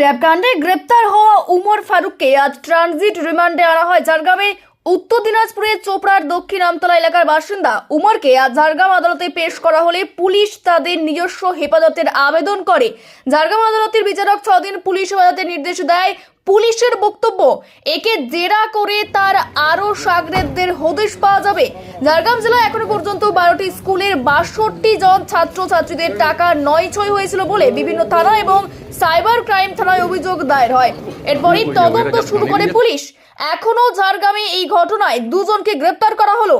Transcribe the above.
ট্যাপকাণ্ডে গ্রেপ্তার হওয়া উমর ফারুককে আজ ট্রানজিট রিমান্ডে আনা হয়। ঝাড়গ্রামে উত্তর দিনাজপুরের চোপড়ার দক্ষিণ আমতলা এলাকার বাসিন্দা উমরকে আজ ঝাড়গ্রাম আদালতে পেশ করা হলে পুলিশ তাদের নিজস্ব হেফাজতের আবেদন করে। ঝাড়গ্রাম আদালতের বিচারক ছদিন পুলিশ হেফাজতের নির্দেশ দেয়, পুলিশের বক্তব্য, একে জেরা করে তার আরও সাগরেদদের হদিশ পাওয়া যাবে। ঝাড়গ্রাম জেলায় এখনও পর্যন্ত বারোটি স্কুলের বাষট্টি জন ছাত্রছাত্রীদের টাকা নয় ছয় হয়েছিল বলে বিভিন্ন থানা এবং সাইবার ক্রাইম থানায় অভিযোগ দায়ের হয়। এরপরই তদন্ত শুরু করে পুলিশ। এখনও ঝাড়গ্রামে এই ঘটনায় দুজনকে গ্রেপ্তার করা হলো।